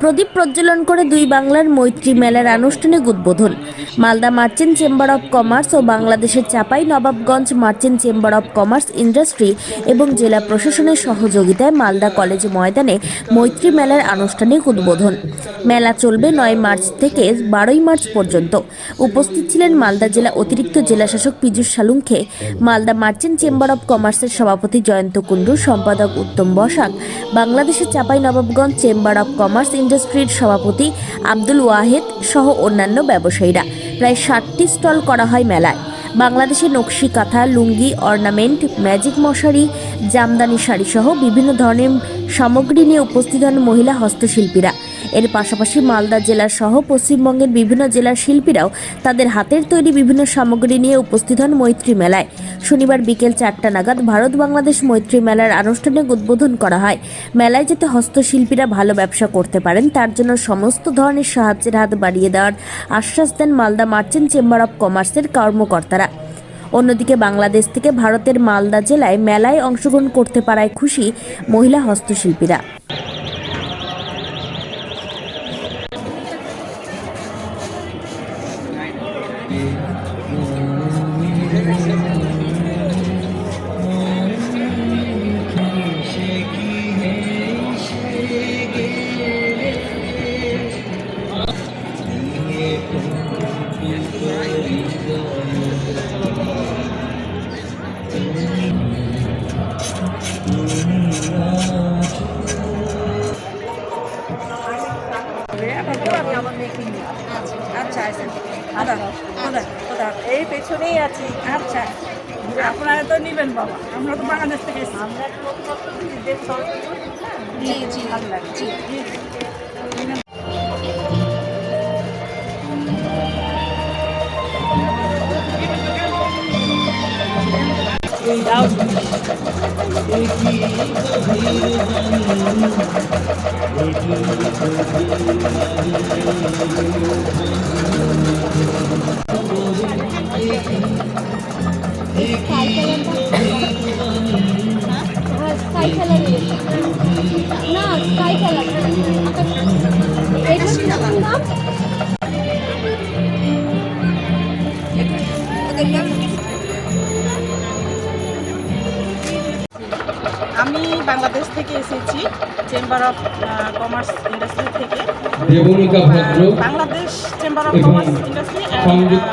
প্রদীপ প্রজ্বলন করে দুই বাংলার মৈত্রী মেলার আনুষ্ঠানিক উদ্বোধন। Malda merchant chamber of commerce ও বাংলাদেশের Chapai Nawabganj merchant chamber of commerce industry এবং জেলা প্রশাসনের সহযোগিতায় মালদা কলেজ ময়দানে মৈত্রী মেলার আনুষ্ঠানিক উদ্বোধন। মেলা চলবে নয় মার্চ থেকে বারোই মার্চ পর্যন্ত। উপস্থিত ছিলেন মালদা জেলা অতিরিক্ত জেলাশাসক Piyush Salunkhe, Malda merchant chamber of কমার্সের সভাপতি জয়ন্ত কুণ্ডু, সম্পাদক উত্তম বসাক, বাংলাদেশের Chapai Nawabganj chamber of commerce ইন্ডাস্ট্রির সভাপতি আব্দুল ওয়াহেদ সহ অন্যান্য ব্যবসায়ীরা। প্রায় ষাটটি স্টল করা হয় মেলায়। বাংলাদেশে নকশি কাঁথা লুঙ্গি, অর্নামেন্ট, ম্যাজিক মশারি, জামদানি শাড়িসহ বিভিন্ন ধরনের সামগ্রী নিয়ে উপস্থিত হন মহিলা হস্তশিল্পীরা। এর পাশাপাশি মালদা জেলা সহ পশ্চিমবঙ্গের বিভিন্ন জেলার শিল্পীরাও তাদের হাতের তৈরি বিভিন্ন সামগ্রী নিয়ে উপস্থিত হন মৈত্রী মেলায়। শনিবার বিকেল চারটা নাগাদ ভারত বাংলাদেশ মৈত্রী মেলার আনুষ্ঠানিক উদ্বোধন করা হয়। মেলায় যাতে হস্তশিল্পীরা ভালো ব্যবসা করতে পারেন, তার জন্য সমস্ত ধরনের সাহায্যের হাত বাড়িয়ে দেওয়ার আশ্বাস দেন মালদা মার্চেন্ট চেম্বার অব কমার্সের কর্মকর্তারা। অন্যদিকে বাংলাদেশ থেকে ভারতের মালদা জেলায় মেলায় অংশগ্রহণ করতে পারায় খুশি মহিলা হস্তশিল্পীরা। আচ্ছা আপনারা তো নেবেন বাবা আমরা তো বাংলাদেশ থেকে আমরা জি জি ভালো লাগে। জি স্কাই আমি বাংলাদেশ থেকে এসেছি চেম্বার অফ কমার্স ইন্ডাস্ট্রি থেকে। Bangladesh chamber of commerce industry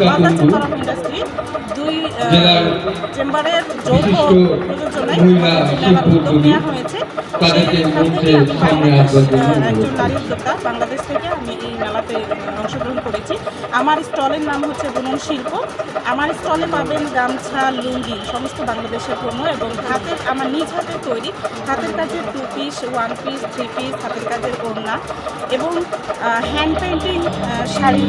Malda chamber of industry দুই চেম্বারের যৌথ প্রযোজনায় উদ্যোগ নেওয়া হয়েছে। সেই থেকে আমি একজন নারী উদ্যোক্তা বাংলাদেশ থেকে আমি এই মেলাতে করেছি আমার স্টলের নাম হচ্ছে বুনন শিল্প। আমার স্টলে পাবেন গামছা লুঙ্গি সমস্ত বাংলাদেশের পণ্য এবং হাতের আমার নিজ হাতে তৈরি হাতের কাজের two piece one piece three piece হাতের কাজের ওড়না এবং হ্যান্ড পেন্টিং শাড়ি।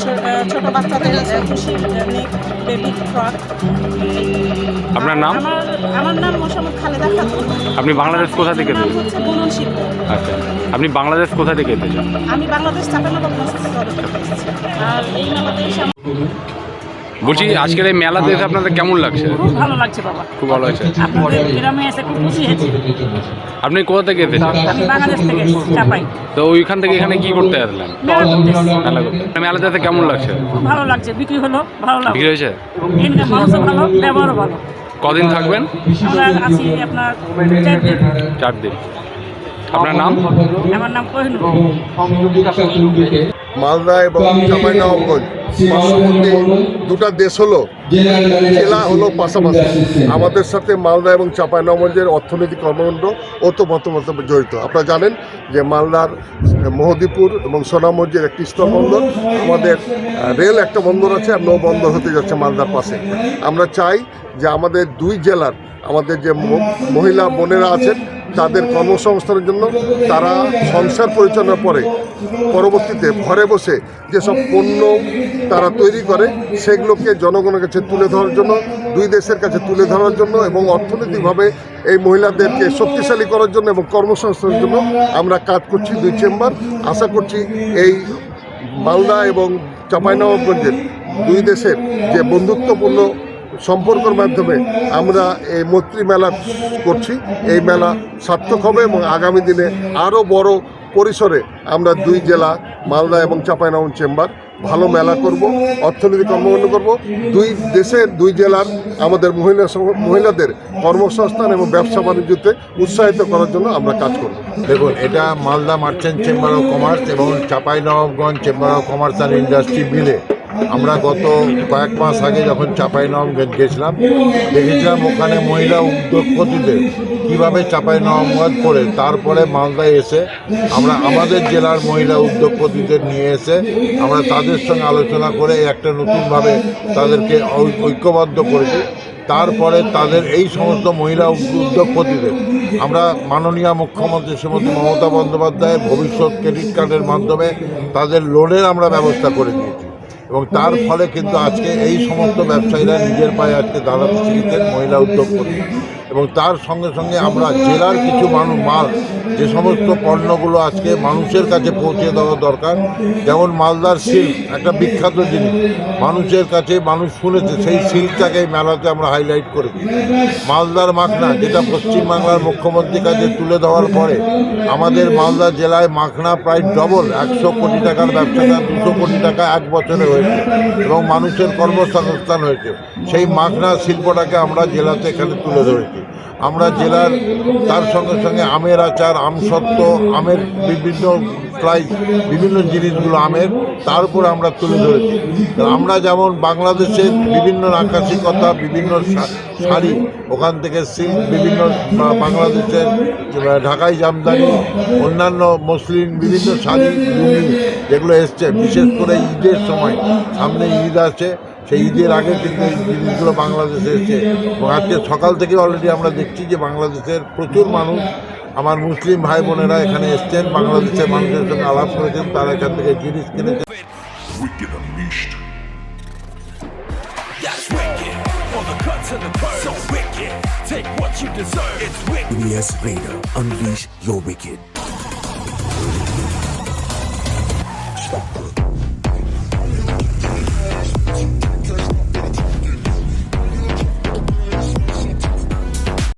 ছো- আহ, ছোট বাচ্চাদের খুশি বেবি ফ্রক আপনার নাম? আমার আমার নাম খালেদা খাতুন। আপনি বাংলাদেশ কোথা থেকে নাম এসেছেন? হচ্ছে বুনন শিল্প। আচ্ছা। আপনি বাংলাদেশ কোথা থেকে এসেছেন? আমি বাংলাদেশ চাপানবাবগঞ্জ শহর থেকে এসেছি। আর এই মেলাতে এসে আমার বলছি আজকের এই মেলাতে এসে আপনাদের কেমন লাগছে? খুব ভালো লাগছে বাবা। খুব ভালো হয়েছে আপনাদের গ্রামে এসে খুব খুশি হয়েছি। আপনি কোথা থেকে এসেছেন? আমি বাংলাদেশ থেকে এসেছি চাপাই। তো ওইখান থেকে এখানে কি করতে আসলেন? মেলা করতে এসেছি। মেলা করতে। মেলাতে এসে কেমন লাগছে? খুব ভালো লাগছে বিক্রি হলো ভালো লাগছে বিক্রি হয়েছে? এখানকার মানুষও ভালো ব্যবহারও ভালো। কদিন থাকবেন? আমরা আপনার চার দিন। চার দিন। আপনার নাম? আমার নাম কোহিনুর মালদা এবং চাঁপাইনবাবগঞ্জ পার্শ্ববর্তী দুটা দেশ হলো জেলা হলো পাশাপাশি। আমাদের সাথে মালদা এবং চাঁপাইনবাবগঞ্জের অর্থনৈতিক কর্মকাণ্ড ওতপ্রোতভাবে জড়িত। আপনারা জানেন যে মালদার মহদীপুর এবং সোনামসজির একটি স্থল বন্দর আমাদের রেল একটা বন্দর আছে আর নৌ বন্দর হতে যাচ্ছে মালদার পাশে। আমরা চাই যে আমাদের দুই জেলার আমাদের যে মহিলা বোনেরা আছেন তাদের কর্মসংস্থানের জন্য তারা সংসার পরিচালনার পরে পরবর্তীতে ঘরে বসে যেসব পণ্য তারা তৈরি করে, সেগুলোকে জনগণের কাছে তুলে ধরার জন্য, দুই দেশের কাছে তুলে ধরার জন্য এবং অর্থনৈতিকভাবে এই মহিলাদেরকে শক্তিশালী করার জন্য এবং কর্মসংস্থানের জন্য আমরা কাজ করছি দুই চেম্বার। আশা করছি এই মালদা এবং চাঁপাইনবাবগঞ্জের দুই দেশের যে বন্ধুত্বপূর্ণ সম্পর্কের মাধ্যমে আমরা এই মৈত্রী মেলা করছি। এই মেলা সার্থক হবে এবং আগামী দিনে আরও বড় পরিসরে আমরা দুই জেলা, মালদা এবং চাঁপাইনবাবগঞ্জ চেম্বার ভালো মেলা করব অর্থনীতি কর্মকাণ্ড করব। দুই দেশের, দুই জেলার আমাদের মহিলা মহিলাদের কর্মসংস্থান এবং ব্যবসা বাণিজ্যতে উৎসাহিত করার জন্য আমরা কাজ করব। দেখুন, এটা Malda merchant chamber of commerce এবং Chapainawabganj chamber of commerce and industry মিলে আমরা গত কয়েক মাস আগে যখন চাঁপাইনবাবগঞ্জ গেছিলাম, দেখেছিলাম ওখানে মহিলা উদ্যোগপতিদের কীভাবে চাঁপাইনবাবগঞ্জ করে, তারপরে মালদায় এসে আমরা আমাদের জেলার মহিলা উদ্যোগপতিদের নিয়ে এসে আমরা তাদের সঙ্গে আলোচনা করে একটা নতুনভাবে তাদেরকে ঐক্যবদ্ধ করেছি। তারপরে তাদের এই সমস্ত মহিলা উদ্যোগপতিদের আমরা মাননীয় মুখ্যমন্ত্রী শ্রীমতী মমতা বন্দ্যোপাধ্যায়ের ভবিষ্যৎ ক্রেডিট কার্ডের মাধ্যমে তাদের লোনের আমরা ব্যবস্থা করে দিয়েছি। এবং তার ফলে কিন্তু আজকে এই সমস্ত ব্যবসায়ীরা নিজের পায়ে আজকে দাঁড়াতে শিখেছেন মহিলা উদ্যোগপতি এবং তার সঙ্গে সঙ্গে আমরা জেলার কিছু মানুষ মাল যে সমস্ত পণ্যগুলো আজকে মানুষের কাছে পৌঁছে দেওয়া দরকার, যেমন মালদার সিল্ক, একটা বিখ্যাত জিনিস। মানুষের কাছে, মানুষ শুনেছে, সেই সিল্কটাকে এই মেলাতে আমরা হাইলাইট করেছি। মালদার মাখনা, যেটা পশ্চিমবাংলার মুখ্যমন্ত্রীর কাছে তুলে দেওয়ার পরে, আমাদের মালদা জেলায় মাখনা প্রায় ডবল একশো কোটি টাকার ব্যবসাটা দুশো কোটি টাকা এক বছরে হয়েছে, এবং মানুষের কর্মসংস্থান হয়েছে। সেই মাখনা শিল্পটাকে আমরা জেলাতে এখানে তুলে ধরেছি। আমরা জেলার, তার সঙ্গে সঙ্গে আমের আচার আমসত্ত্ব আমের বিভিন্ন প্রায় বিভিন্ন জিনিসগুলো আমের, তার উপর আমরা তুলে ধরেছি। আমরা যেমন বাংলাদেশের বিভিন্ন আকাশিকতা বিভিন্ন শাড়ি, ওখান থেকে সিল্ক, বিভিন্ন বাংলাদেশের ঢাকাই জামদানি, অন্যান্য মুসলিম বিভিন্ন শাড়ি যেগুলো এসছে, বিশেষ করে ঈদের সময়, সামনে ঈদ আছে, সেই ঈদের আগে কিন্তু জিনিসগুলো বাংলাদেশে এসছে। আজকে সকাল থেকে অলরেডি আমরা দেখছি যে বাংলাদেশের প্রচুর মানুষ আমার মুসলিম ভাই বোনেরা এখানে এসছেন বাংলাদেশের মানুষের সঙ্গে আলাপ করেছেন তারা এখান থেকে জিনিস কিনেছেন. Take what you deserve. It's wicked. Unleash your wicked.